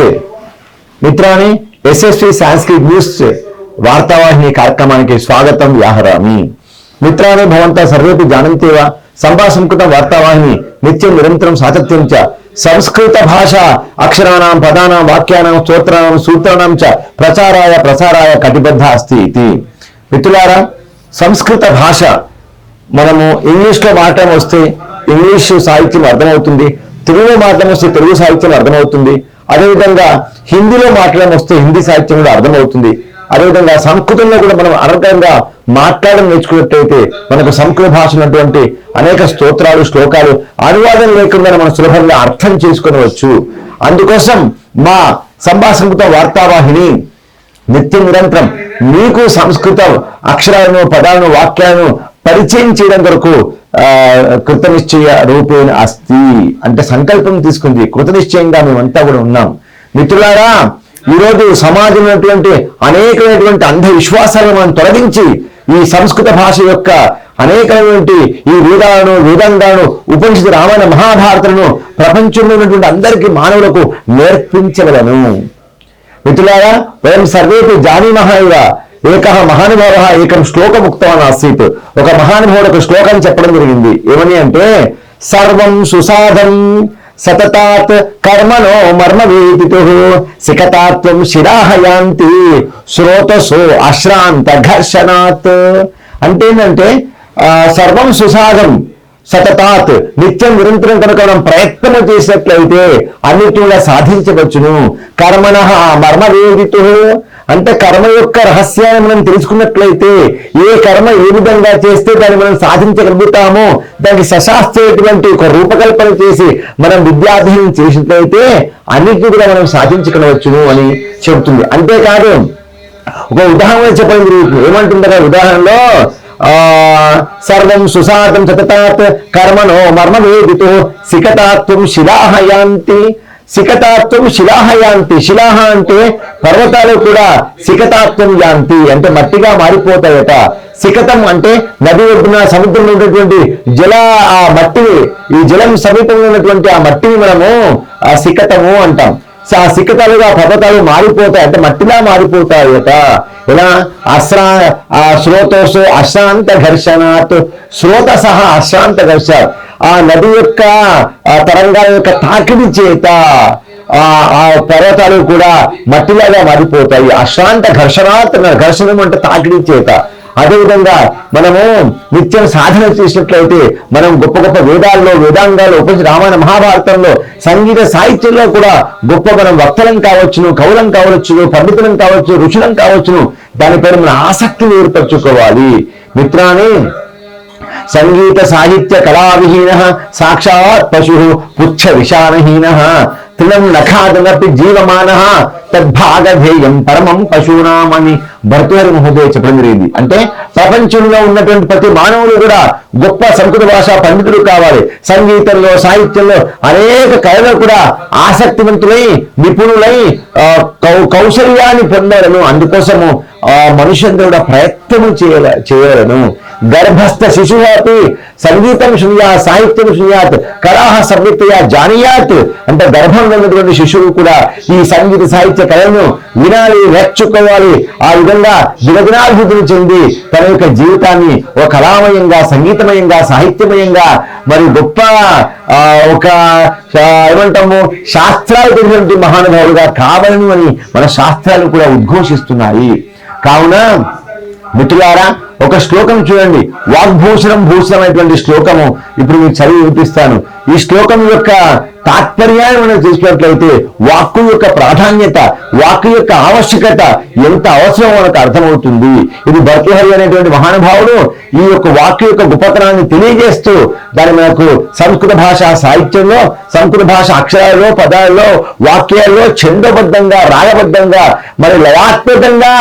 છે મિત્રોની Yashasvi Sanskrit news వార్తావాహిని కార్యక్రమానికి స్వాగతం వ్యాహరామి. మిత్రాన్ని భవంతా సర్వేపి జానంతి వా సంభాషంకృత వార్తావాహిని నిత్యం నిరంతరం సాతత్యం చ. సంస్కృత భాష అక్షరాణం పదానాం వాక్యానాం స్తోత్రాణం సూత్రాణం చ. ప్రచారాయ ప్రసారాయ కటిబద్ధ అస్తి ఇది. మిత్రులారా సంస్కృత భాష. మనము ఇంగ్లీష్లో మాట్లాడడం వస్తే ఇంగ్లీష్ సాహిత్యం అర్థమవుతుంది. తెలుగు మాట్లాడడం వస్తే తెలుగు సాహిత్యం అర్థమవుతుంది. అదేవిధంగా హిందీలో మాట్లాడడం వస్తే హిందీ సాహిత్యం కూడా అర్థమవుతుంది. అదేవిధంగా సంస్కృతంలో కూడా మనం అనర్గంగా మాట్లాడడం నేర్చుకున్నట్టయితే మనకు సంస్కృత భాష ఉన్నటువంటి అనేక స్తోత్రాలు శ్లోకాలు అనువాదం లేకుండా మనం సులభంగా అర్థం చేసుకునవచ్చు. అందుకోసం మా సంభాషణ వార్తావాహిని నిత్యం నిరంతరం మీకు సంస్కృత అక్షరాలను పదాలను వాక్యాలను పరిచయం చేయడం కొరకు ఆ, కృతనిశ్చయ రూపేణ అస్తి అంటే సంకల్పం తీసుకుంది. కృతనిశ్చయంగా మేమంతా కూడా ఉన్నాం. మిత్రులారా ఈరోజు సమాజంలో అనేకమైనటువంటి అంధవిశ్వాసాలను మనం తొలగించి ఈ సంస్కృత భాష యొక్క అనేకమైనటువంటి ఈ వేదాలను వేదాంగాలను ఉపనిషత్ రామాయణ మహాభారతలను ప్రపంచంలో ఉన్నటువంటి అందరికీ మానవులకు నేర్పించగలను. మిత్రులారా వయం సర్వేపి జానీమహ ఏక మహానుభావ ఏకం శ్లోకం ఆసీత్. ఒక మహానుభావుడు ఒక శ్లోకాన్ని చెప్పడం జరిగింది. ఏమని అంటే సర్వం సుసాధం సతతాత్ కర్మనో మర్మ వేదితు సికతాత్వం శిరాహయాంతి శ్రోతసో అశ్రాంత ఘర్షణాత్. అంటే ఏంటంటే సర్వం సుసాధం సతతాత్ నిత్యం నిరంతరం కనుక మనం ప్రయత్నం చేసినట్లయితే అన్నిటి సాధించవచ్చును. కర్మణ మర్మ వేదితు అంటే కర్మ యొక్క రహస్యాన్ని మనం తెలుసుకున్నట్లయితే ఏ కర్మ ఏ విధంగా చేస్తే దాన్ని మనం సాధించగలుగుతామో దానికి సశాస్త్రమైనటువంటి ఒక రూపకల్పన చేసి మనం విద్యాధ్యయనం చేసినట్లయితే అన్నిటిని కూడా మనం సాధించగలవచ్చును అని చెబుతుంది. అంతేకాదు ఒక ఉదాహరణ చెప్పడం జరుగుతుంది. ఏమంటుంటారా ఉదాహరణలో సర్వం సుసాతం సతతాత్ కర్మణో మర్మ వేదితు సికతాత్వం శిలాహయాంతి సికతాత్వం శిలాహయాంతి శిలాహ అంటే పర్వతాలు కూడా సికతాత్వం యాంతి అంటే మట్టిగా మారిపోతాయట. సికతం అంటే నది ఒడ్డున సముద్రంలో ఉన్నటువంటి జల ఆ మట్టి ఈ జలం సమీపంలో ఉన్నటువంటి ఆ మట్టిని మనము ఆ సికతము అంటాం. సిక్కతలుగా పర్వతాలు మారిపోతాయి. అంటే మట్టిలా మారిపోతాయట ఇలా అశ్రా ఆ శ్రోతోసు అశాంత ఘర్షణాత్ శ్రోత సహా అశాంత ఘర్ష ఆ నది యొక్క తరంగాల యొక్క తాకిడి చేత ఆ ఆ పర్వతాలు కూడా మట్టిలాగా మారిపోతాయి. అశాంత ఘర్షణాత్ ఘర్షణం అంటే తాకిడి చేత. అదేవిధంగా మనము నిత్యం సాధన చేసినట్లయితే మనం గొప్ప గొప్ప వేదాల్లో వేదాంగాల్లో ఉపనిషత్ రామాయణ మహాభారతంలో సంగీత సాహిత్యంలో కూడా గొప్ప మనం వక్తలం కావచ్చును కవులం కావచ్చును పండితులం కావచ్చు ఋషులం కావచ్చును. దానిపైన మన ఆసక్తిని ఏర్పరచుకోవాలి. మిత్రాన్ని సంగీత సాహిత్య కళావిహీన సాక్షాత్ పశు పుచ్చ విషానహీన తిలం నఖాదనపి జీవమాన తద్భాగధేయం పరమం పశూనామని భర్తృహరి మహోదయ చెప్పడం జరిగింది. అంటే ప్రపంచంలో ఉన్నటువంటి ప్రతి మానవుడు కూడా గొప్ప సంస్కృత భాష పండితుడు కావాలి. సంగీతంలో సాహిత్యంలో అనేక కళలు కూడా ఆసక్తివంతులై నిపుణులై ఆ, కౌ- కౌశల్యాన్ని పొందాలను. అందుకోసము ఆ మనుషులందరూ కూడా ప్రయత్నము చేయాల చేయలను. గర్భస్థ శిశువు అతి సంగీతం శృణ్యాత్ సాహిత్యం శృణ్యాత్ కళాహ సంయుక్తయా జానీయాత్. అంటే గర్భంలో ఉన్నటువంటి శిశువు కూడా ఈ సంగీత సాహిత్య కళను వినాలి నేర్చుకోవాలి. ఆ విధంగా దినదినాభివృద్ధిని చెంది తన యొక్క జీవితాన్ని ఒక కళామయంగా సంగీతమయంగా సాహిత్యమయంగా మరి గొప్ప ఆ, ఒక ఏమంటాము శాస్త్రాలు తెలిసినటువంటి మహానుభావుడుగా కావాలని అని మన శాస్త్రాలు కూడా ఉద్ఘోషిస్తున్నాయి. కావున మిత్రులారా ఒక శ్లోకం చూడండి. వాగ్భూషణం భూషణం అనేటువంటి శ్లోకము. ఇప్పుడు మీకు చదివి వినిపిస్తాను. ఈ శ్లోకం యొక్క తాత్పర్యాన్ని మనం చూసినట్లయితే వాక్కు యొక్క ప్రాధాన్యత వాక్కు యొక్క ఆవశ్యకత ఎంత అవసరం మనకు అర్థమవుతుంది. ఇది భర్తృహరి అనేటువంటి మహానుభావుడు ఈ యొక్క వాక్కు యొక్క గొప్పతనాన్ని తెలియజేస్తూ దాన్ని మనకు సంస్కృత భాష సాహిత్యంలో సంస్కృత భాష అక్షరాల్లో పదాల్లో వాక్యాల్లో ఛందబద్ధంగా రాగబద్ధంగా మరి లయాత్మకంగా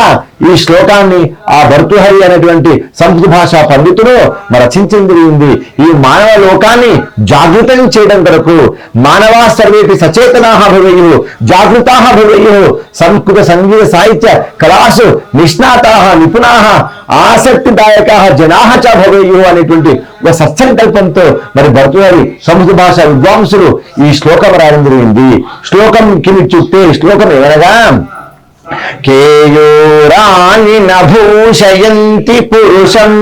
ఈ శ్లోకాన్ని ఆ భర్తృహరి అనేటువంటి సంస్కృత భాష పండితుడు రచించింది ఈ మానవ లోకాన్ని జాగృతం చేయడం కొరకు మానవా సర్వేపి సచేతనా భవేయు జాగృతా భవేయు. సంస్కృత సంగీత సాహిత్య కళాసు నిష్ణాతా నిపుణా ఆసక్తిదాయక జనా చ భవేయు అనేటువంటి ఒక సత్సంకల్పంతో మరి భరతుగారి సంస్కృత భాష విద్వాంసులు ఈ శ్లోకం రాయడం జరిగింది. శ్లోకం కిమి చుట్టే శ్లోకం ఏమనగా కేయూరాణి నభూషయంతి పురుషం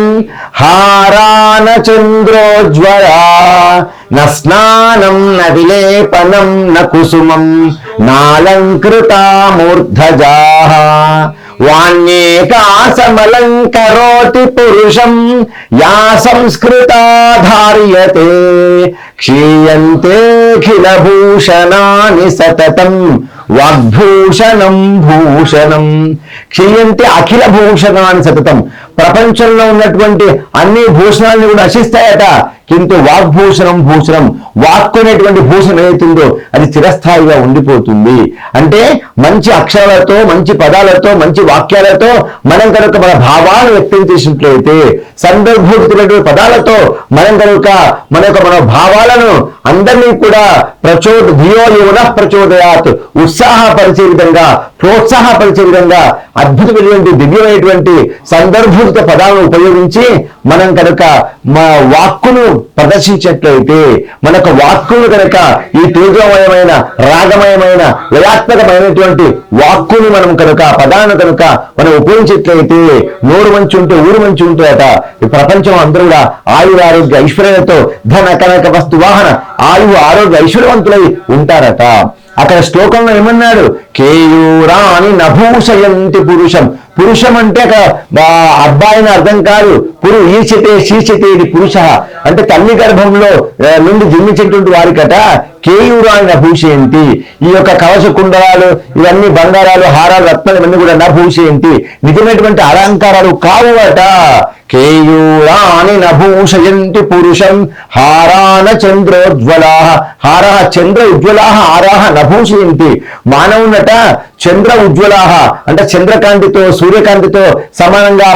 హారాన చంద్రోజ్వరా నస్నానం న విలేపనం న కుసుమం నాలంకృతా మూర్ధజా వాణ్యేకాసమలంకరోతి పురుషం యా సంస్కృతా ధార్యతే క్షీయంతేఖిల భూషణాని సతతం. వాగ్భూషణం భూషణం. క్షీయంతే అఖిల భూషణాన్ని సతతం ప్రపంచంలో ఉన్నటువంటి అన్ని భూషణాలను కూడా నశిస్తాయట. కింద వాగ్భూషణం భూషణం. వాక్కు అనేటువంటి భూషణం ఏదైతుందో అది చిరస్థాయిగా ఉండిపోతుంది. అంటే మంచి అక్షరాలతో మంచి పదాలతో మంచి వాక్యాలతో మనం కనుక మన భావాలు వ్యక్తం చేసినట్లయితే సందర్భోచితమైనటువంటి పదాలతో మనం కనుక మన యొక్క మన భావాలను అందరినీ కూడా ప్రచోద ధియో యువన ప్రచోదయాత్ ఉత్సాహపరిచే విధంగా ప్రోత్సాహపరిచే విధంగా అద్భుతమైనటువంటి దివ్యమైనటువంటి సందర్భోచిత పదాలను ఉపయోగించి మనం కనుక మా వాక్కును ప్రదర్శించినట్లయితే మనకు వాక్కును కనుక ఈ తీవ్రమయమైన రాగమయమైన లయాత్మకమైనటువంటి వాక్కుని మనం కనుక పదాలను కనుక మనం ఉపయోగించినట్లయితే నోరు మంచి ఉంటే ఊరు మంచి ఉంటుందట ఈ ప్రపంచం అందరూ కూడా ఆయుర ఆరోగ్య ఐశ్వర్యంతో ధన కనక వస్తు వాహన ఆయువు ఆరోగ్య ఐశ్వర్యవంతులై ఉంటారట. అక్కడ శ్లోకంలో ఏమన్నాడు? కేయూరాని నభూషయంతి పురుషం. పురుషం అంటే అబ్బాయిని అర్థం కాదు. పురు ఈచతే శీచతే ఇది పురుష. అంటే తల్లి గర్భంలో నుండి జన్మించినటువంటి వారికట కేయూరాని నభూషయంతి ఈ యొక్క కవచ కుండలాలు ఇవన్నీ బంగారాలు హారాలు రత్నాలు ఇవన్నీ కూడా నభూషయంతి నిజమైనటువంటి అలంకారాలు కావు అట కేయూరాని నభూషయంతి పురుషం. హారాన చంద్రోజ్వలా హారహ చంద్ర ఉజ్వలా హారాహ నభూషయంతి మానవునట చంద్ర ఉజ్వలాహ. అంటే చంద్రకాంతితో సూర్యకాంతితో సమానంగా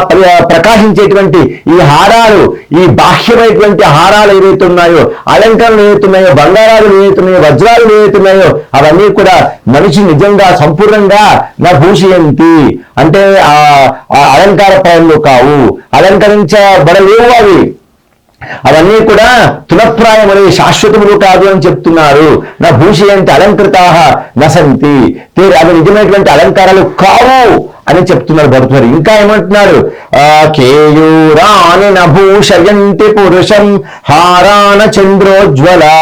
ప్రకాశించేటువంటి ఈ హారాలు ఈ బాహ్యమైనటువంటి హారాలు ఏవైతే ఉన్నాయో అలంకరణలు ఏవైతున్నాయో బంగారాలు ఏవైతున్నాయో వజ్రాలు ఏవైతున్నాయో అవన్నీ కూడా మనిషి నిజంగా సంపూర్ణంగా నా భూషయంతి అంటే ఆ అలంకార పనులు కావు. అలంకరించబడలేవు అవి. అవన్నీ కూడా తులప్రాయమని శాశ్వతములు కాదు అని చెప్తున్నారు. నా భూషయంతి అలంకృతాహ నసంతి. తీరు అవి నిజమైనటువంటి అలంకారాలు కావు. అని చెప్తున్నారు భరతుడు ఇంకా ఏమంటున్నారు? ఆ కేయూరాని నభూషయంతి పురుషం హారాణ చంద్రోజ్వలా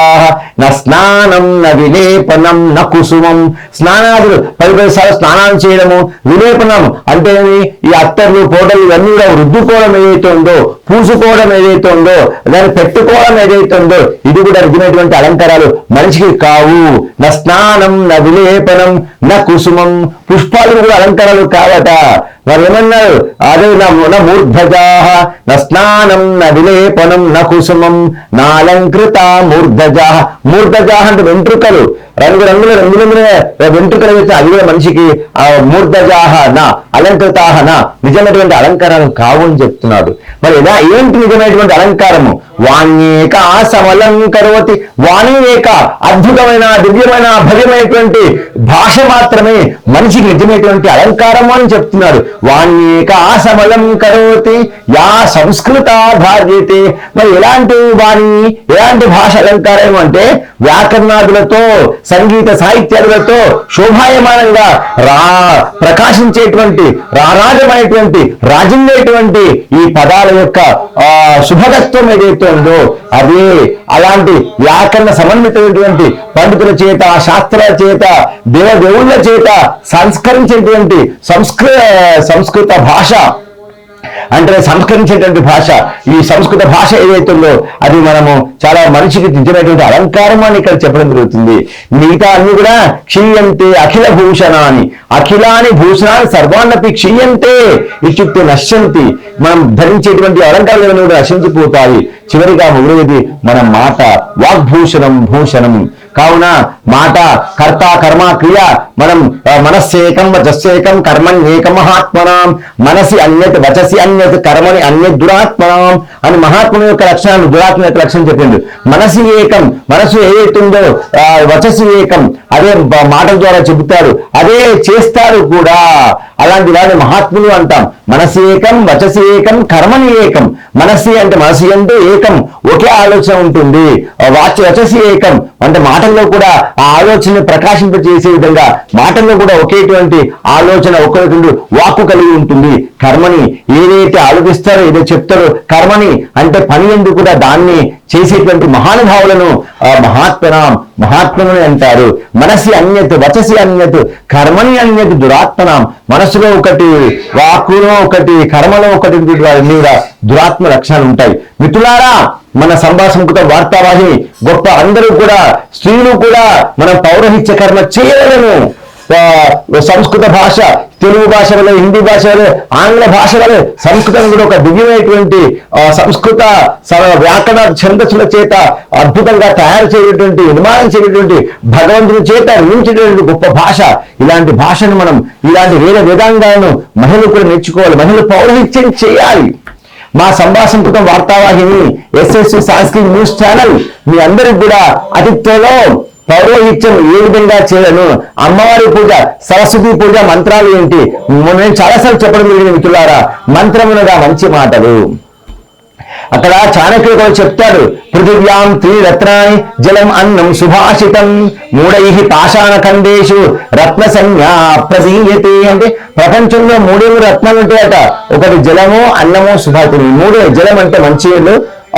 న స్నానం న విలేపనం న కుసుమం. స్నానాదులు పది పది సార్లు స్నానం చేయడము విలేపనం అంటే ఈ అత్తర్లు పోటలు ఇవన్నీ కూడా రుద్దుకోవడం ఏదైతే ఉందో పూసుకోవడం ఏదైతే ఉందో దాన్ని పెట్టుకోవడం ఏదైతే ఉందో ఇది కూడా నిజమైనటువంటి అలంకారాలు మనిషికి కావు. నా స్నానం నా విలేపనం నా కుసుమం. పుష్పాలు కూడా అలంకారాలు కావట. వారు ఏమన్నారు? అదే నా నా మూర్ధజా స్నానం నా విలేపనం నా కుసుమం నా అలంకృత మూర్ధజా మూర్ధజా అంటే వెంట్రుకలు. రంగు రంగుల రంగుల వెంట్రుకలు వేస్తే అది కూడా మనిషికి ఆ మూర్ధజాహ నా అలంకృతాహ నా నిజమైనటువంటి అలంకారం కావు అని చెప్తున్నాడు. మరి ఇలా ఏంటి నిజమైనటువంటి అలంకారము? వాణ్యేక సమలంకరోతి వాణ్యేక అద్భుతమైన దివ్యమైన భవ్యమైనటువంటి భాష మాత్రమే మనిషికి నిజమైనటువంటి అలంకారము అని చెప్తున్నాడు. వాణ్యేక సమలం కరోతి యా సంస్కృత భార్యతే మరి ఎలాంటి వాణి ఎలాంటి భాష అలంకారం అంటే వ్యాకరణాదులతో సంగీత సాహిత్యాదులతో శోభాయమానంగా రా ప్రకాశించేటువంటి రారాజమైనటువంటి రాజుండేటువంటి ఈ పదాల యొక్క ఆ శుభగత్వం ఏదైతే ఉందో అదే అలాంటి వ్యాకరణ సమన్వితమైనటువంటి పండితుల చేత శాస్త్రాల చేత దేవదేవుళ్ళ చేత సంస్కరించినటువంటి సంస్కృ సంస్కృత భాష అంటే సంస్కరించేటువంటి భాష ఈ సంస్కృత భాష ఏదైతే ఉందో అది మనము చాలా మనిషికి దించినటువంటి అలంకారం అని ఇక్కడ చెప్పడం జరుగుతుంది. మిగతా అన్ని కూడా క్షీయంతే అఖిల భూషణాన్ని అఖిలాని భూషణాన్ని సర్వాన్నపి క్షీయంతే ఇత్యుక్తి నశ్యంతి. మనం ధరించేటువంటి అలంకారాలు కూడా నశించిపోతాయి చివరిగా మిగిలేది మన మాట వాక్ భూషణం. కావున మాట కర్త కర్మ క్రియ మనం మనస్సేకం వచస్సేకం కర్మణ్ ఏక మహాత్మనాం మనసి అన్యత్ వచసి అన్యత్ కర్మని అన్యత్ దురాత్మనాం అని మహాత్ముని యొక్క లక్షణాలు దురాత్మ యొక్క లక్షణం చెప్పిండు. మనసి ఏకం మనసు ఏదైతుందో వచసి ఏకం అదే మాటల ద్వారా చెబుతాడు. అదే చేస్తారు కూడా. అలాంటి వాడిని మహాత్ములు అంటాం. మనసి ఏకం వచసి ఏకం కర్మని ఏకం. మనసి అంటే మనసి అంటే ఏకం ఒకే ఆలోచన ఉంటుంది. ఆ వచ్చేసి ఏకం. అంటే మాటల్లో కూడా ఆ ఆలోచనను ప్రకాశింప చేసే విధంగా మాటల్లో కూడా ఒకేటువంటి ఆలోచన ఒకేటువంటి వాక్కు కలిగి ఉంటుంది. కర్మని ఏదైతే ఆలోచిస్తారో ఏదో చెప్తారో కర్మని అంటే పని ఎందుకు కూడా దాన్ని చేసేటువంటి మహానుభావులను ఆ మహాత్మనాం మహాత్ముని అంటారు. మనసి అన్యత్ వచసి అన్యత్ కర్మని అన్యత్ దురాత్మనాం. మనసులో ఒకటి వాక్కులో ఒకటి కర్మలో ఒకటి వారి మీద దురాత్మ లక్షణాలు ఉంటాయి. మిత్రులారా మన సంభాషణ వార్తావాహి గొప్ప అందరూ కూడా స్త్రీలు కూడా మనం పౌరహిత్య కర్మ చేయలేము. సంస్కృత భాష తెలుగు భాష వల్ల హిందీ భాష వల్ల ఆంగ్ల భాష వల్ల సంస్కృతం కూడా ఒక దివ్యమైనటువంటి సంస్కృత స- వ్యాకరణ ఛందస్సుల చేత అద్భుతంగా తయారు చేయటువంటి నిర్మాణం చేయటువంటి భగవంతుని చేత నిర్మించేటువంటి గొప్ప భాష. ఇలాంటి భాషను మనం ఇలాంటి వేద వేదాంగాలను మహిళలు కూడా నేర్చుకోవాలి మహిళలు పౌరహిత్యం చేయాలి. మా సంభాషణ కృతం వార్తావాహిని ఎస్ఎస్సి సాంస్కృతిక న్యూస్ ఛానల్ మీ అందరికి కూడా అతి త్వరలో పౌరోహిత్యం ఏ విధంగా చేయను? అమ్మవారి పూజ సరస్వతి పూజ మంత్రాలు ఏంటి? నేను చాలాసార్లు చెప్పడం జరిగింది మిత్రులారా మంత్రమునగా మంచి మాటలు. అక్కడ చాణక్యుడు కూడా చెప్తాడు పృథివ్యాం త్రిరత్నాని జలం అన్నం సుభాషితం మూడై పాషాణ ఖండేషు రత్న సంజ్ఞా ప్రసీయతే. అంటే ప్రపంచంలో మూడే రత్నాలు ఉంటాయట. ఒకటి జలము అన్నము సుభాషితం మూడు జలం అంటే మంచి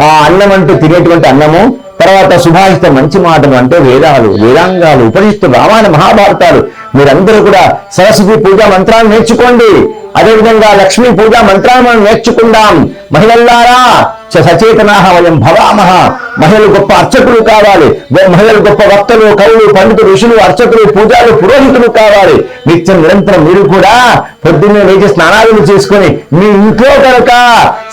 ఆ అన్నం అంటే తినేటువంటి అన్నము తర్వాత సుభాషిత మంచి మాటలు అంటే వేదాలు వేదాంగాలు ఉపనిషత్తు రామాయణ మహాభారతాలు. మీరందరూ కూడా సరస్వతి పూజా మంత్రాలు నేర్చుకోండి. అదేవిధంగా లక్ష్మీ పూజ మంత్రాలు మనం నేర్చుకుందాం. మహిళల్లారా చ- సచేతనాహ వయం భవామహ. మహిళలు గొప్ప అర్చకులు కావాలి. మహిళలు గొప్ప వక్తలు కవులు పండితులు ఋషులు అర్చకులు పూజాలు పురోహితులు కావాలి. నిత్యం నిరంతరం మీరు కూడా పొద్దున్నే లేచి స్నానాలు చేసుకొని మీ ఇంట్లో కనుక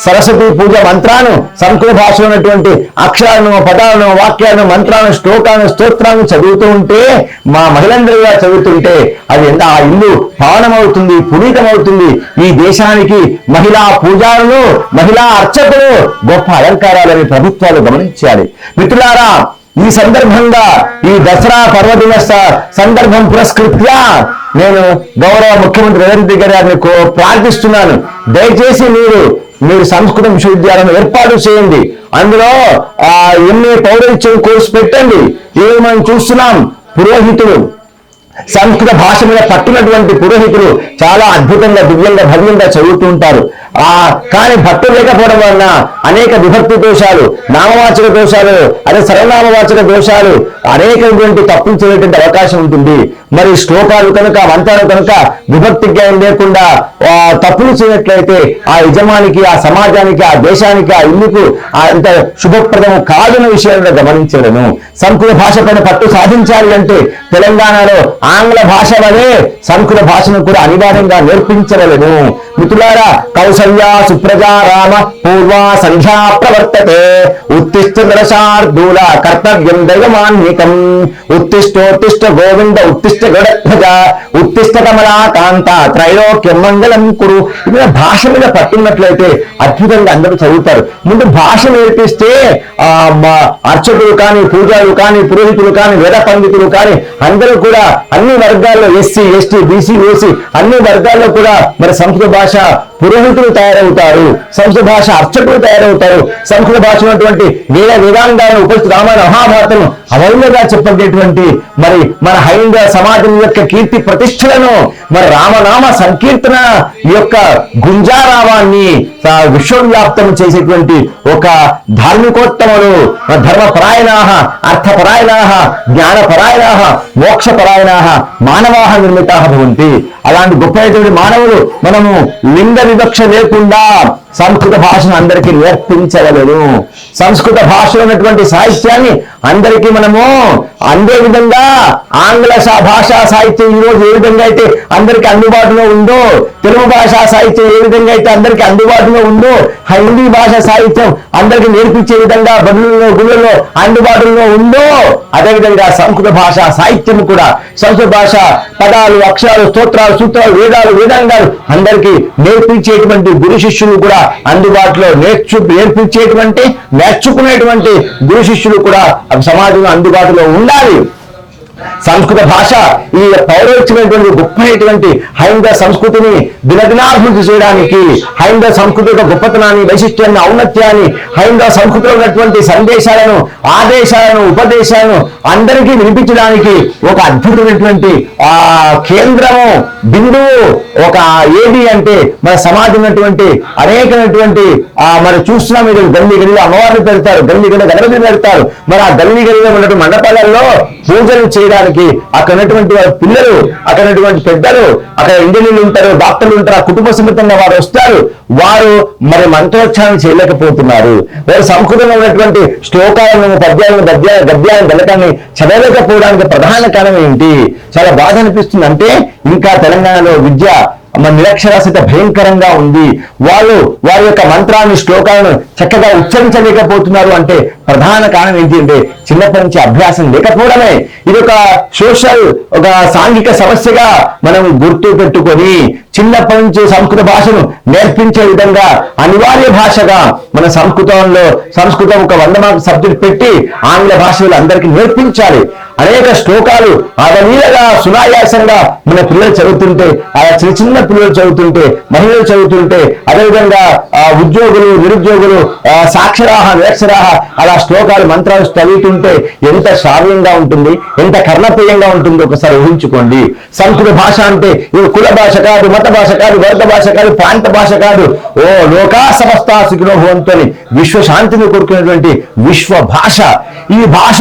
సరస్వతి పూజ మంత్రాను సంస్కృత భాషలో ఉన్నటువంటి అక్షరాలను పదాలను వాక్యాలను మంత్రాలను శ్లోకాలను స్తోత్రాలను చదువుతూ ఉంటే మా మహిళందరూ చదువుతుంటే అది ఎంత ఆ ఇల్లు పావనమవుతుంది పునీతమవుతుంది ఈ దేశానికి మహిళా పూజారులు మహిళా అర్చకులు గొప్ప అలంకారాలని ప్రభుత్వాలు గమనించాలి. మిత్రులారా ఈ సందర్భంగా ఈ దసరా పర్వదిన సందర్భం పురస్కృత్య నేను గౌరవ ముఖ్యమంత్రి రేవంత్ రెడ్డి గారిని ప్రార్థిస్తున్నాను. దయచేసి మీరు మీరు సంస్కృత విశ్వవిద్యాలయం ఏర్పాటు చేయండి. అందులో ఆ ఎంఏ పౌరహిత్యం కోర్సు పెట్టండి. ఇవి మనం చూస్తున్నాం? పురోహితులు. సంస్కృత భాష మీద పట్టినటువంటి పురోహితులు చాలా అద్భుతంగా దివ్యంగా భవ్యంగా చదువుతూ ఉంటారు. ఆ కానీ భక్తులు లేకపోవడం వలన అనేక విభక్తి దోషాలు నామవాచక దోషాలు అదే సర్వనామవాచక దోషాలు అనేకటువంటి తప్పులు చేయటువంటి అవకాశం ఉంటుంది. మరి శ్లోకాలు కనుక మంత్రాలు కనుక విభక్తి జ్ఞానం లేకుండా ఆ, తప్పులు చేయట్లయితే ఆ యజమానికి ఆ సమాజానికి ఆ దేశానికి ఆ ఇల్లుకు ఆ అంత శుభప్రదం కాదన్న విషయాన్ని గమనించలేను సంస్కృత భాష పైన పట్టు సాధించాలి అంటే తెలంగాణలో ఆంగ్ల భాష వలె సంస్కృత భాషను కూడా అనివార్యంగా నేర్పించవలను. మిత్రులారా కౌసల్య సుప్రజ రామ పూర్వ సంధ్యా ప్రవర్తతే. ఉత్తిష్ట దరశార్దూల కర్తవ్యం దైవమాన్యకం ఉత్తిష్టోత్తిష్ట గోవింద ఉత్తిష్ట గడధ్వజ ఉత్తిష్ట కమలాకాంత త్రైలోక్యం మంగళం కురు. ఇలా భాష మీద పట్టున్నట్లయితే అద్భుతంగా అందరూ చదువుతారు. ముందు భాష నేర్పిస్తే ఆ అర్చకులు కానీ పూజారులు కానీ పురోహితులు కానీ వేద పండితులు కానీ అందరూ కూడా అన్ని వర్గాల్లో ఎస్సీ ఎస్టీ బీసీ ఓసీ అన్ని వర్గాల్లో కూడా మరి సంస్కృత భాష పురోహితులు తయారవుతారు. సంస్కృత భాష అర్చకులు తయారవుతారు. సంస్కృత భాష ఉన్నటువంటి వేద వేదాంగాలను ఉపస్థితి రామాయణ మహాభారతం అవైలగా చెప్పేటువంటి మరి మన హైందవ సమాజం యొక్క కీర్తి ప్రతిష్టలను మరి రామనామ సంకీర్తన యొక్క గుంజారావాన్ని విశ్వవ్యాప్తం చేసేటువంటి ఒక ధార్మికోత్తములు ధర్మపరాయణ అర్థపరాయణ జ్ఞానపరాయణ మోక్షపరాయణ మానవాహ నిర్మిత భవంతి. అలాంటి గొప్పైనటువంటి మానవులు మనము లింగ వివక్ష లేకుండా సంస్కృత భాషను అందరికీ నేర్పించగలను సంస్కృత భాషలో ఉన్నటువంటి సాహిత్యాన్ని అందరికీ మనము అందే విధంగా ఆంగ్ల భాషా సాహిత్యం ఈ రోజు ఏ విధంగా అయితే అందరికి అందుబాటులో ఉందో తెలుగు భాషా సాహిత్యం ఏ విధంగా అయితే అందరికీ అందుబాటులో ఉందో హిందీ భాష సాహిత్యం అందరికీ నేర్పించే విధంగా బడులలో గుళ్ళలో అందుబాటులో ఉందో అదేవిధంగా సంస్కృత భాషా సాహిత్యం కూడా సంస్కృత భాష పదాలు అక్షరాలు స్తోత్రాలు సూత్రాలు వేదాలు వేదాంగాలు అందరికీ నేర్పించేటువంటి గురు శిష్యులు కూడా అందుబాటులో నేర్చు నేర్పించేటువంటి నేర్చుకునేటువంటి గురు శిష్యులు కూడా సమాజంలో అందుబాటులో ఉండాలి. సంస్కృత భాష ఈ పౌరవచ్చినటువంటి గొప్పైనటువంటి హైందవ సంస్కృతిని దినదినాభివృద్ధి చేయడానికి హైందవ సంస్కృతి యొక్క గొప్పతనాన్ని వైశిష్ట్యాన్ని ఔన్నత్యాన్ని హైందవ సంస్కృతిలో ఉన్నటువంటి సందేశాలను ఆదేశాలను ఉపదేశాలను అందరికీ వినిపించడానికి ఒక అద్భుతమైనటువంటి ఆ కేంద్రము బిందువు ఒక ఏది అంటే మన సమాజం ఉన్నటువంటి అనేకమైనటువంటి ఆ మనం చూస్తున్నాం మీరు గల్లీ గల్లీలో అమ్మవారిని పెడతారు గల్లీ గల్లి గణపతిని పెడతారు. మరి ఆ గల్లీ గల్లీలో ఉన్నటువంటి మండపాలలో పూజలు చేయడానికి అక్కడ పిల్లలు అక్కడ పెద్దలు అక్కడ ఇంజనీర్లు ఉంటారు డాక్టర్లు ఉంటారు ఆ కుటుంబ సమేతంగా వారు వస్తారు. వారు మరి మంత్రోచ్చారణ చేయలేకపోతున్నారు. వారు సంస్కృతంలో ఉన్నటువంటి శ్లోకాలను పద్యాలను గద్యాలను గద్యాలను గలకాన్ని చదవలేకపోవడానికి ప్రధాన కారణం ఏంటి? చాలా బాధ అనిపిస్తుంది. అంటే ఇంకా తెలంగాణలో విద్య మన నిరక్షరాస్యత భయంకరంగా ఉంది. వాళ్ళు వారి యొక్క మంత్రాన్ని శ్లోకాలను చక్కగా ఉచ్చరించలేకపోతున్నారు అంటే ప్రధాన కారణం ఏంటి అంటే చిన్నప్పటి నుంచి అభ్యాసం లేకపోవడమే. ఇది ఒక సోషల్ ఒక సాంఘిక సమస్యగా మనం గుర్తు పెట్టుకొని చిన్నప్పటి నుంచి సంస్కృత భాషను నేర్పించే విధంగా అనివార్య భాషగా మన సంస్కృతంలో సంస్కృతం ఒక వంద మార్క్ సబ్జెక్ట్ పెట్టి ఆంగ్ల భాషలు అందరికీ నేర్పించాలి. అనేక శ్లోకాలు అవలీలగా సునాయాసంగా మన పిల్లలు చదువుతుంటే ఆ చిన్న చిన్న పిల్లలు చదువుతుంటే మహిళలు చదువుతుంటే అదేవిధంగా ఆ ఉద్యోగులు నిరుద్యోగులు ఆ సాక్షరాహ నిరక్షరాహ అలా శ్లోకాలు మంత్రాలు చదువుతుంటే ఎంత శ్రావ్యంగా ఉంటుంది ఎంత కర్ణప్రియంగా ఉంటుందో ఒకసారి ఊహించుకోండి. సంస్కృత భాష అంటే ఇది కుల భాష కాదు మత భాష కాదు వర్గ భాష కాదు ప్రాంత భాష కాదు. ఓ లోకా సమస్త సుఖినో భవంతు విశ్వ శాంతిని కోరుకునేటువంటి విశ్వ భాష. ఈ భాష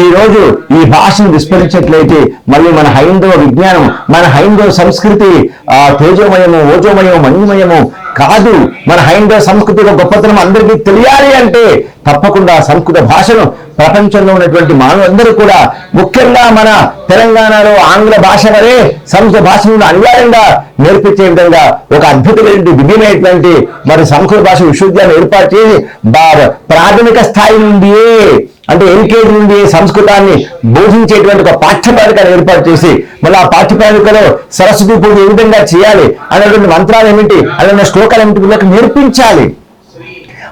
ఈ రోజు ఈ భాషను విస్మరించినట్లయితే మళ్ళీ మన హైందవ విజ్ఞానం మన హైందవ సంస్కృతి ఆ తేజోమయము ఓజోమయము మణిమయము కాదు. మన హైందవ సంస్కృతి గొప్పతనం అందరికీ తెలియాలి అంటే తప్పకుండా సంస్కృత భాషను ప్రపంచంలో ఉన్నటువంటి మానవులందరూ కూడా ముఖ్యంగా మన తెలంగాణలో ఆంగ్ల భాష వరే సంస్కృత భాషను అనివార్యంగా నేర్పించే విధంగా ఒక అద్భుతమైనటువంటి విభిన్నమైనటువంటి మరి సంస్కృత భాష విశ్వవిద్యాలయం ఏర్పాటు చేసి బా- ప్రాథమిక స్థాయి నుండి అంటే ఎల్కేజీ నుండి సంస్కృతాన్ని బోధించేటువంటి ఒక పాఠ్యప్రణికను ఏర్పాటు చేసి మళ్ళీ ఆ పాఠ్యప్రణికలో సరస్వతి పూజ ఏ విధంగా చేయాలి అనేటువంటి మంత్రాలు ఏమిటి? అనే శ్లోకాలు ఏమిటి? వీళ్ళకి నేర్పించాలి.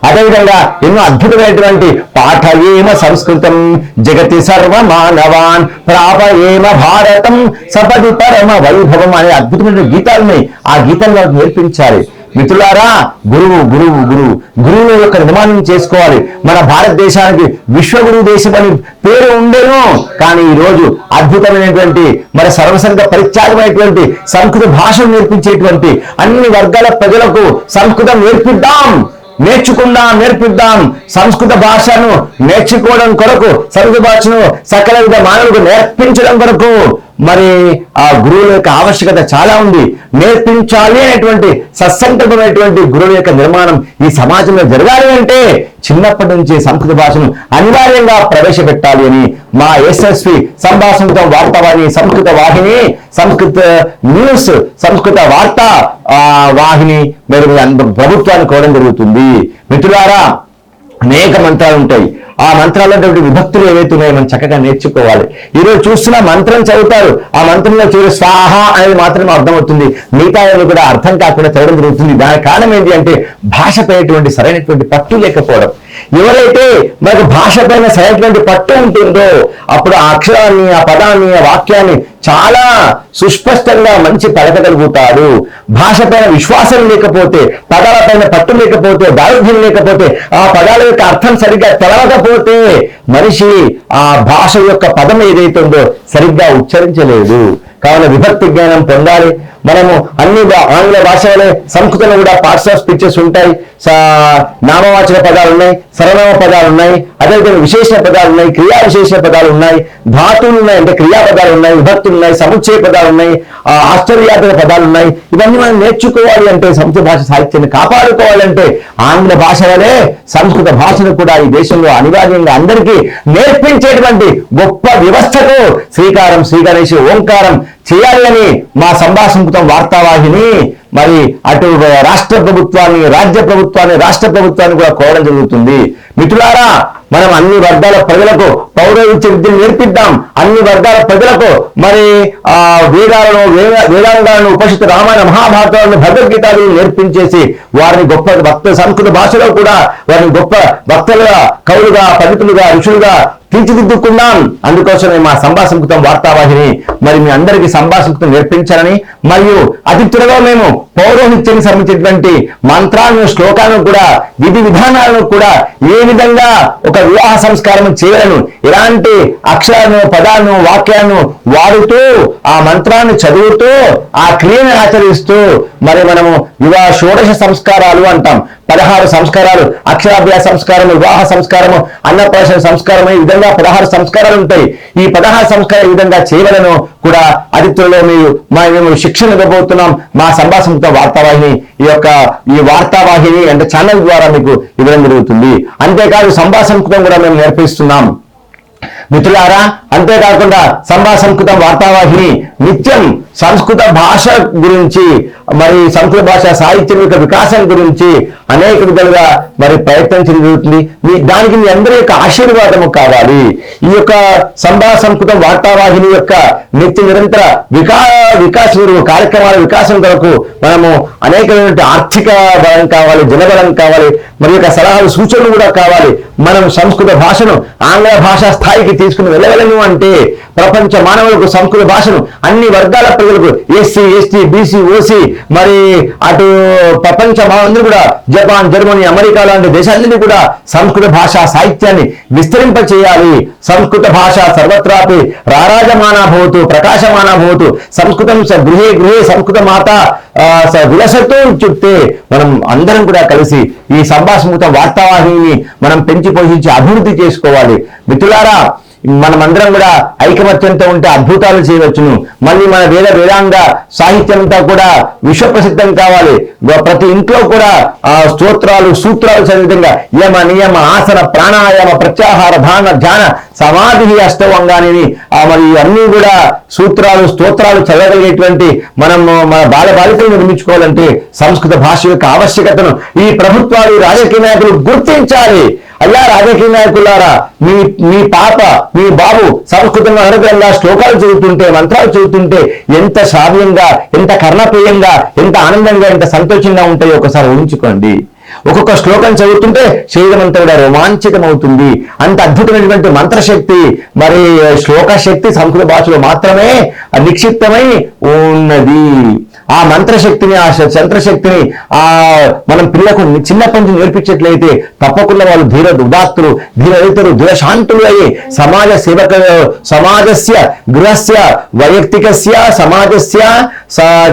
అదేవిధంగా ఎన్నో అద్భుతమైనటువంటి పాఠ ఏమ సంస్కృతం జగతి సర్వ మానవాన్ ప్రాపయేమ భారతం సపది పరమ వైభవం అనే అద్భుతమైన గీతాలని ఆ గీతాలను నేర్పించాలి. మిత్రులారా గురువు గురువు గురువు గురువు యొక్క నిర్మాణం చేసుకోవాలి. మన భారతదేశానికి విశ్వగురు దేశం అని పేరు ఉండేను. కానీ ఈ రోజు అద్భుతమైనటువంటి మన సర్వసంగ పరిత్యాగమైనటువంటి సంస్కృత భాషను నేర్పించేటువంటి అన్ని వర్గాల ప్రజలకు సంస్కృతం నేర్పిద్దాం. నేర్చుకుందాం నేర్పిద్దాం సంస్కృత భాషను నేర్చుకోవడం కొరకు సంస్కృత భాషను సకల విధ మానవులకు నేర్పించడం కొరకు. మరి ఆ గురువుల యొక్క ఆవశ్యకత చాలా ఉంది. నేర్పించాలి అనేటువంటి సత్సంకల్పమైనటువంటి గురువుల యొక్క నిర్మాణం ఈ సమాజంలో జరగాలి అంటే చిన్నప్పటి నుంచి సంస్కృత భాషను అనివార్యంగా ప్రవేశపెట్టాలి అని మా ఎస్ఎస్పి సంభాషణతో వార్తావాహిని సంస్కృత వాహిని సంస్కృత న్యూస్ సంస్కృత వార్త ఆ, వాహిని మరి ప్రభుత్వాన్ని కోవడం జరుగుతుంది. మిత్రులారా అనేక మంత్రాలు ఉంటాయి. ఆ మంత్రాల్లో విభక్తులు ఏవైతే ఉన్నాయో మనం చక్కగా నేర్చుకోవాలి. ఈరోజు చూస్తున్న మంత్రం చదువుతారు. ఆ మంత్రంలో చివరి స్వాహ అనేది మాత్రమే అర్థమవుతుంది. మిగతా కూడా అర్థం కాకుండా చదవడం జరుగుతుంది. దాని కారణం ఏంటి అంటే భాషపై సరైనటువంటి పట్టు లేకపోవడం. ఎవరైతే మనకు భాష పైన సరైనటువంటి పట్టు ఉంటుందో అప్పుడు ఆ అక్షరాన్ని ఆ పదాన్ని ఆ వాక్యాన్ని చాలా సుస్పష్టంగా మంచి పలకగలుగుతాడు. భాష పైన విశ్వాసం లేకపోతే పదాల పైన పట్టు లేకపోతే దారుఢ్యం లేకపోతే ఆ పదాల యొక్క అర్థం సరిగ్గా తెలవకపోతే మనిషి ఆ భాష యొక్క పదం ఏదైతే ఉందో సరిగ్గా ఉచ్చరించలేదు. కావున విభక్తి జ్ఞానం పొందాలి. మనము అన్ని ఆంగ్ల భాషలే సంస్కృతంలో కూడా పార్ట్స్ ఆఫ్ స్పీచెస్ ఉంటాయి. సా- నామవాచక పదాలు ఉన్నాయి. సర్వనామ పదాలు ఉన్నాయి. అదేవిధంగా విశేష పదాలు ఉన్నాయి క్రియా విశేష పదాలు ఉన్నాయి ధాతువులు ఉన్నాయి అంటే క్రియా పదాలు ఉన్నాయి విభక్తులు ఉన్నాయి సముచ్చయ పదాలు ఉన్నాయి ఆ, ఆశ్చర్యాత్మక పదాలు ఉన్నాయి. ఇవన్నీ మనం నేర్చుకోవాలి అంటే సంస్కృత భాష సాహిత్యాన్ని కాపాడుకోవాలంటే ఆంగ్ల భాష వలె సంస్కృత భాషను కూడా ఈ దేశంలో అనివార్యంగా అందరికీ నేర్పించేటువంటి గొప్ప వ్యవస్థకు శ్రీకారం శ్రీగణేష్ ఓంకారం చేయాలని మా సంభాషణ వార్తావాహిని మరి అటు రాష్ట్ర ప్రభుత్వాన్ని రాజ్య ప్రభుత్వాన్ని రాష్ట్ర ప్రభుత్వాన్ని కూడా కోరడం జరుగుతుంది. మిత్రులారా మనం అన్ని వర్గాల ప్రజలకు పౌరవిత్య విద్యను నేర్పిద్దాం. అన్ని వర్గాల ప్రజలకు మరి ఆ వేదాలను వేదాంగాలను ఉపనిషత్తు రామాయణ మహాభారతాలను భగవద్గీతాలను నేర్పించేసి వారిని గొప్ప భక్త సంస్కృత భాషలో కూడా వారిని గొప్ప భక్తులుగా కవులుగా పండితులుగా ఋషులుగా తీర్చిదిద్దుకున్నాం అందుకోసమే మా సంభాషణకృతం వార్తావాహిని మరి మీ అందరికీ సంభాషణకృతం నేర్పించాలని మరియు అతి త్వరలో మేము పౌరోహిత్యానికి సంబంధించినటువంటి మంత్రాలను శ్లోకాలను కూడా విధి విధానాలను కూడా ఏ విధంగా ఒక వివాహ సంస్కారం చేయలను ఇలాంటి అక్షరాలను పదాలను వాక్యాలను వాడుతూ ఆ మంత్రాన్ని చదువుతూ ఆ క్రియను ఆచరిస్తూ మరి మనము వివాహ షోడశ సంస్కారాలు అంటాం. పదహారు సంస్కారాలు అక్షరాభ్యాస సంస్కారము వివాహ సంస్కారము అన్నప్రాసన సంస్కారము ఈ విధంగా పదహారు సంస్కారాలు ఉంటాయి. ఈ పదహారు సంస్కార విధంగా చేయవలను కూడా అతిథులలో మీరు మా మేము శిక్షణ ఇవ్వబోతున్నాం. మా సంభాషణతో వార్తావాహిని ఈ యొక్క ఈ వార్తావాహిని అంటే ఛానల్ ద్వారా మీకు ఇవ్వడం జరుగుతుంది. అంతేకాదు సంభాషణకృతం కూడా మేము నేర్పిస్తున్నాం. మిత్రులారా అంతేకాకుండా సంభాషణకృతం వార్తావాహిని నిత్యం సంస్కృత భాష గురించి మరి సంస్కృత భాష సాహిత్యం యొక్క వికాసం గురించి అనేక విధాలుగా మరి ప్రయత్నం జరుగుతుంది. మీ దానికి మీ అందరి యొక్క ఆశీర్వాదము కావాలి. ఈ యొక్క సంభా సంస్కృతం వార్తావాహిని యొక్క నిత్య నిరంతర వికా వికాస కార్యక్రమాల వికాసం కొరకు మనము అనేకమైనటువంటి ఆర్థిక బలం కావాలి జనబలం కావాలి మరి యొక్క సలహాలు సూచనలు కూడా కావాలి. మనం సంస్కృత భాషను ఆంగ్ల భాషా స్థాయికి తీసుకుని వెళ్ళగలము అంటే ప్రపంచ మానవులకు సంస్కృత భాషను అన్ని వర్గాల ప్రజలకు ఎస్సీ ఎస్టీ బీసీ ఓసీ మరి అటు ప్రపంచ మానవులందరూ కూడా జపాన్ జర్మనీ అమెరికా లాంటి దేశాలన్నీ కూడా సంస్కృత భాషా సాహిత్యాన్ని విస్తరింప చేయాలి సంస్కృత భాష సర్వత్రాపి రారాజమానా భవతు ప్రకాశమానా భవతు సంస్కృతం స గృహే గృహే సంస్కృత మాత ఆ, స చెప్తే మనం అందరం కూడా కలిసి ఈ సంభాషణ వార్తావాహిని మనం పెంచి పోషించి అభివృద్ధి చేసుకోవాలి. మిత్రులారా మనమందరం కూడా ఐకమత్యంతో ఉంటే అద్భుతాలు చేయవచ్చును. మళ్ళీ మన వేద వేదాంగ సాహిత్యం అంతా కూడా విశ్వప్రసిద్ధం కావాలి. ప్రతి ఇంట్లో కూడా ఆ స్తోత్రాలు సూత్రాలు చదివిధంగా యమ నియమ ఆసన ప్రాణాయామ ప్రత్యాహార ధాన ధ్యాన సమాధి అష్టవంగాని ఆ మరి అన్నీ కూడా సూత్రాలు స్తోత్రాలు చదవగలిగేటువంటి మనం మన బాల బాలికలు నిర్మించుకోవాలంటే సంస్కృత భాష యొక్క ఆవశ్యకతను ఈ ప్రభుత్వాలు రాజకీయ నాయకులు గుర్తించాలి. అయ్యా రాజకీయ నాయకులారా మీ మీ పాప మీ బాబు సంస్కృతంలో అనుగ్రహంగా శ్లోకాలు చదువుతుంటే మంత్రాలు చదువుతుంటే ఎంత శ్రావ్యంగా ఎంత కర్ణప్రియంగా ఎంత ఆనందంగా ఎంత సంతోషంగా ఉంటాయో ఒకసారి ఊహించుకోండి. ఒక్కొక్క శ్లోకం చదువుతుంటే శరీరం అంతా కూడా రోమాంచితమవుతుంది. అంత అద్భుతమైనటువంటి మంత్రశక్తి మరి శ్లోక శక్తి సంస్కృత భాషలో మాత్రమే నిక్షిప్తమై ఉన్నది. ఆ మంత్రశక్తిని ఆ చంత్రశక్తిని ఆ మనం పిల్లకు చిన్నప్పటి నుంచి నేర్పించేట్లయితే తప్పకుండా వాళ్ళు ధీర ఉదాత్తులు ధీర రైతులు ధీరశాంతులు అయ్యి సమాజ సేవక సమాజస్య గృహస్య వైయక్తికస్య సమాజస్య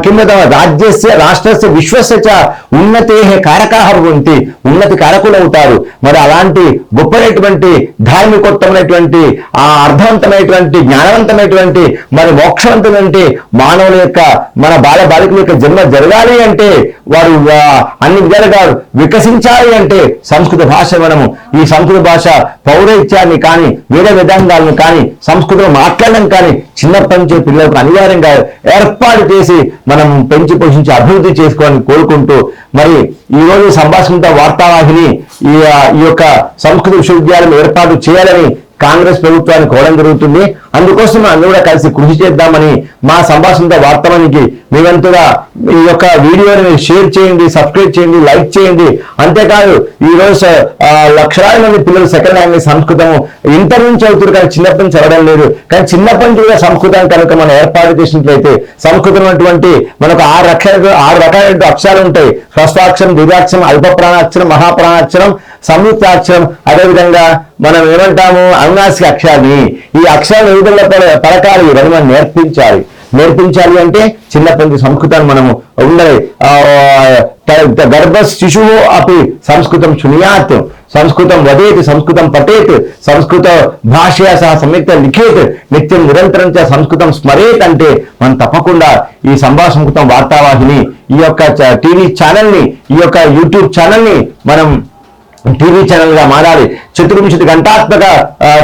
కింద రాజ్యస్య రాష్ట్రస్య విశ్వస్య చ ఉన్నతే కారకాహ భవంతి ఉన్నతి కారకులు అవుతారు మరి అలాంటి గొప్పనైనటువంటి ధార్మికోత్తమైనటువంటి ఆ అర్థవంతమైనటువంటి జ్ఞానవంతమైనటువంటి మరి మోక్షవంతమైనటువంటి మానవుల యొక్క మన బాల బాలికల యొక్క జన్మ జరగాలి అంటే వారు అన్ని విధాలుగా వికసించాలి అంటే సంస్కృత భాష మనము. ఈ సంస్కృత భాష పౌరహిత్యాన్ని కానీ వేద విధానాలను కానీ సంస్కృతం మాట్లాడడం కానీ చిన్నప్పటి నుంచి పిల్లలకు అనివార్యంగా ఏర్పాటు చేసి మనం పెంచి పోషించి అభివృద్ధి చేసుకోవాలని కోరుకుంటూ మరి ఈ రోజు సంభాషణ వార్తావాహిని ఈ ఈ యొక్క సంస్కృత విశ్వవిద్యాలయం ఏర్పాటు చేయాలని కాంగ్రెస్ ప్రభుత్వాన్ని కోరడం జరుగుతుంది. అందుకోసం అందరూ కూడా కలిసి కృషి చేద్దామని మా సంభాషణతో వార్తమానికి మీరంతగా ఈ యొక్క వీడియోని షేర్ చేయండి సబ్స్క్రైబ్ చేయండి లైక్ చేయండి. అంతేకాదు ఈ రోజు లక్షలాది మంది పిల్లలు సెకండ్ లాంగ్వేజ్ సంస్కృతం ఇంటర్ నుంచి అవుతారు కానీ చిన్నప్పటి నుంచి చదవడం లేదు. కానీ చిన్నప్పటి నుంచి కూడా సంస్కృతం కనుక మనం ఏర్పాటు చేసినట్లయితే సంస్కృతం అటువంటి మనకు ఆరు రకాల ఆరు రకాలైన అక్షరాలు ఉంటాయి. హ్రస్వాక్షరం దివ్యాక్షరం అల్పప్రాణాక్షరం మహాప్రాణాక్షరం సంయుక్తాక్షరం. అదేవిధంగా మనం ఏమంటాము? అనునాసిక అక్షరాన్ని ఈ అక్షరాలు ఏ పలకాలి ఇవన్నీ మనం నేర్పించాలి. నేర్పించాలి అంటే చిన్నప్పటి నుంచి సంస్కృతాన్ని మనము ఉండాలి. గర్భ శిశువు అపి సంస్కృతం శృణుయాత్ సంస్కృతం వదేత్ సంస్కృతం పఠేత్ సంస్కృత భాషయా సహ సంయుక్త లిఖేత్ నిత్యం నిరంతరం చ సంస్కృతం స్మరేత్ అంటే మనం తప్పకుండా ఈ సంభాషణ వార్తావాహిని ఈ యొక్క టీవీ ఛానల్ని ఈ యొక్క యూట్యూబ్ ఛానల్ని మనం టీవీ ఛానల్గా మారాలి. చతుర్వింశతి గంటాత్మక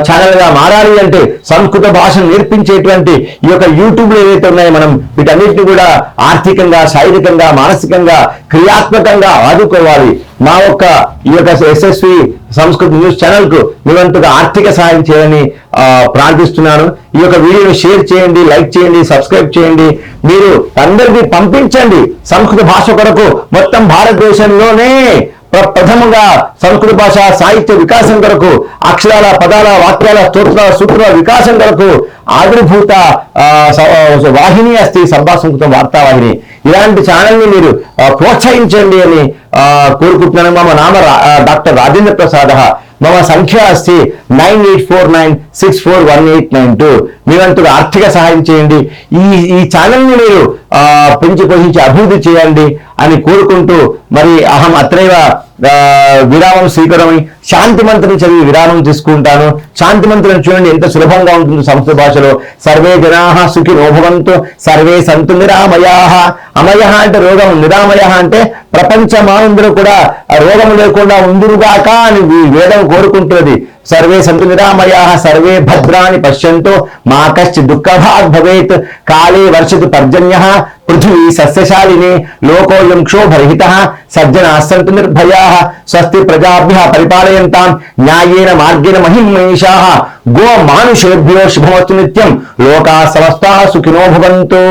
ఛానల్గా మారాలి అంటే సంస్కృత భాషను నేర్పించేటువంటి ఈ యొక్క యూట్యూబ్లు ఏవైతే ఉన్నాయో మనం వీటన్నిటిని కూడా ఆర్థికంగా శారీరకంగా మానసికంగా క్రియాత్మకంగా ఆదుకోవాలి. మా యొక్క ఈ యొక్క ఎస్ఎస్వి సంస్కృత న్యూస్ ఛానల్కు మీరంతగా ఆర్థిక సహాయం చేయాలని ప్రార్థిస్తున్నాను. ఈ యొక్క వీడియోని షేర్ చేయండి లైక్ చేయండి సబ్స్క్రైబ్ చేయండి. మీరు అందరికీ పంపించండి సంస్కృత భాష కొరకు మొత్తం భారతదేశంలోనే. ప్రథమంగా సంస్కృత భాష సాహిత్య వికాసం కొరకు అక్షరాల పదాల వాక్యాల స్తోత్ర సూత్ర వికాసం కొరకు ఆవిర్భూత వాహిని అస్తి సంభా సంస్కృత వార్తావాహిని. ఇలాంటి ఛానల్ని మీరు ప్రోత్సహించండి అని కోరుకుంటున్నాను. మమ నామ రా- డాక్టర్ రాజేంద్ర ప్రసాద్. మమ సంఖ్య అస్తి nine eight four nine six four one eight nine two. మీరంతగా ఆర్థిక సహాయం చేయండి. ఈ ఈ ఛానల్ని మీరు పెంచి పోషించి అభివృద్ధి చేయండి. అని కోరుకుంటూ మరి అహం అత్రైవ విరామం స్వీకరమని శాంతి మంత్రం చదివి విరామం తీసుకుంటాను. శాంతి మంత్రం చూడండి ఎంత సులభంగా ఉంటుంది సంస్కృత భాషలో. సర్వే జనా సుఖి నోభవంతు సర్వే సంతు నిరామయా. అమయ అంటే రోగం నిరామయ అంటే ప్రపంచమానందరూ కూడా రోగం లేకుండా ఉందిరుగాక అని ఈ వేదం కోరుకుంటున్నది. సర్వే సంతు నిరామయా సర్వే భద్రాని పశ్యంతో. మా కశ్చి దుఃఖభాగ్ భవేత్ కాళే వర్షతు పర్జన్య పృథివీ సస్యశాలిని లోకోయం క్షోభరహిత సజ్జనా నిర్భయా స్వస్తి ప్రజాభ్య పరిపాలయంతాం న్యాయేన మార్గేణ మహిమేషా గో మానుషేభ్యో శుభమస్తు నిత్యం లోకా సమస్తా సుఖినో భవంతు.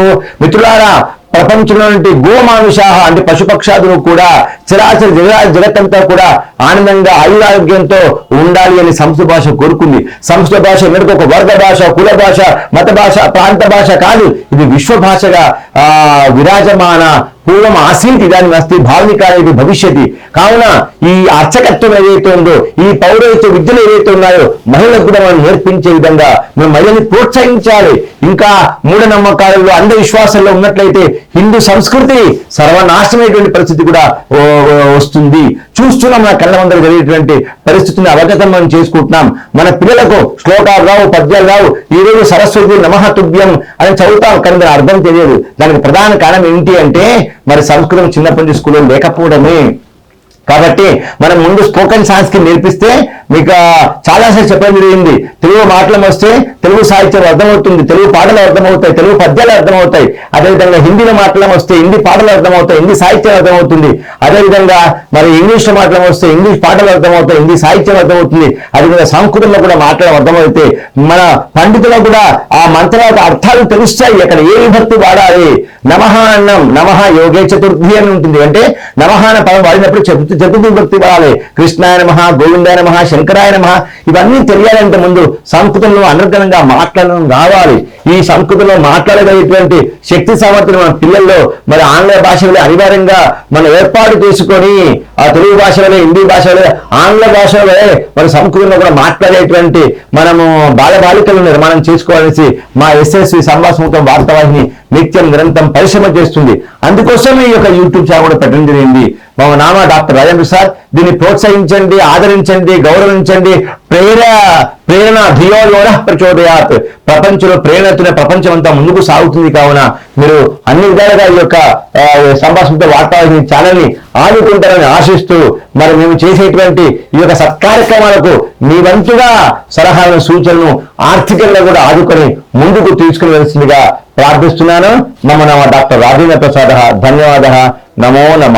మిత్రులారా ప్రపంచంలో గోమానుషాహ అంటే పశుపక్షాదులు కూడా చిరాచర జగ జగత్తంతా కూడా ఆనందంగా ఆయురారోగ్యంతో ఉండాలి అని సంస్కృత భాష కోరుకుంది. సంస్కృత భాష ఎన్నటికీ ఒక వర్గ భాష కుల భాష మత భాష ప్రాంత భాష కాదు. ఇది విశ్వ భాషగా ఆ విరాజమాన పూర్వం ఆసీత్ ఇదాని అస్తి భావనికారేది భవిష్యతి. కావున ఈ అర్చకత్వం ఏదైతే ఉందో ఈ పౌరహిత్య విద్యలు ఏదైతే ఉన్నాయో మహిళలకు కూడా మనం నేర్పించే విధంగా మనం మహిళని ప్రోత్సహించాలి. ఇంకా మూఢనమ్మకాలలో అంధవిశ్వాసంలో ఉన్నట్లయితే హిందూ సంస్కృతి సర్వనాశమైనటువంటి పరిస్థితి కూడా వస్తుంది. చూస్తున్నాం మన కళ్ళ ముందర జరిగేటువంటి పరిస్థితిని అవగతం మనం చేసుకుంటున్నాం. మన పిల్లలకు శ్లోకాలు రావు పద్యాలు రావు. ఈరోజు సరస్వతి నమహతుభ్యం అని చదువుతాం కానీ దాని అర్థం తెలియదు. దానికి ప్రధాన కారణం ఏంటి అంటే మరి సంస్కృతం చిన్నప్పటి నుంచి స్కూల్లో లేకపోవడమే. కాబట్టి మనం ముందు స్పోకెన్ సాంస్క్రిట్ నేర్పిస్తే మీకు చాలాసార్లు చెప్పడం జరిగింది. తెలుగు మాటలు వస్తే తెలుగు సాహిత్యం అర్థమవుతుంది తెలుగు పాటలు అర్థమవుతాయి తెలుగు పద్యాలు అర్థమవుతాయి. అదేవిధంగా హిందీలో మాటలు వస్తే హిందీ పాటలు అర్థమవుతాయి హిందీ సాహిత్యం అర్థమవుతుంది. అదేవిధంగా మరి ఇంగ్లీష్లో మాటలు వస్తే ఇంగ్లీష్ పాటలు అర్థమవుతాయి హిందీ సాహిత్యం అర్థమవుతుంది. అదేవిధంగా సంస్కృతంలో కూడా మాటలు అర్థమవుతాయి. మన పండితులకు కూడా ఆ మంత్రాల అర్థాలు తెలుస్తాయి. అక్కడ ఏ విభక్తి వాడాలి? నమహ అన్నం నమహ యోగే చతుర్థి అని ఉంటుంది. అంటే నమహాన పదం వాడినప్పుడు చతుర్థి జగతి భక్తి వాడాలి కృష్ణాయ నమః గోవిందాయ నమః శంకరాయ నమః ఇవన్నీ తెలియాలంటే ముందు సంస్కృతంలో అనర్గణంగా మాట్లాడడం రావాలి. ఈ సంస్కృతంలో మాట్లాడగలిగేటువంటి శక్తి సామర్థ్యం మన పిల్లల్లో మరి ఆంగ్ల భాషలో అనివార్యంగా మనం ఏర్పాటు చేసుకొని ఆ తెలుగు భాషలో హిందీ భాషలో ఆంగ్ల భాషలో మన సంస్కృతంలో కూడా మాట్లాడేటువంటి మనము బాలబాలికలను నిర్మాణం చేసుకోవాలనేసి మా ఎస్ఎస్వి సంభాషణ వార్తావాహిని నిత్యం నిరంతరం పరిశ్రమ చేస్తుంది. అందుకోసం ఈ యొక్క యూట్యూబ్ ఛానల్ కూడా పెట్టడం జరిగింది. మా నామ డాక్టర్ రాజేంద్ర సార్ దీన్ని ప్రోత్సహించండి ఆదరించండి గౌరవించండి. ప్రేర ప్రేరణ ధియోయోన ప్రచోదయాత్. ప్రపంచంలో ప్రేరణతోనే ప్రపంచం అంతా ముందుకు సాగుతుంది కావున మీరు అన్ని విధాలుగా ఈ యొక్క సంభాషణతో వార్తావాహిని ఛానల్ని ఆదుకుంటారని ఆశిస్తూ మరి మేము చేసేటువంటి ఈ యొక్క సత్కార్యక్రమాలకు మీ వంతుగా సలహాలను సూచనలను ఆర్థికంగా కూడా ఆదుకొని ముందుకు తీసుకుని ప్రార్థిస్తున్నాను. మమ నమ డాక్టర్ రాజేంద్ర ప్రసాద. ధన్యవాద. నమో నమ.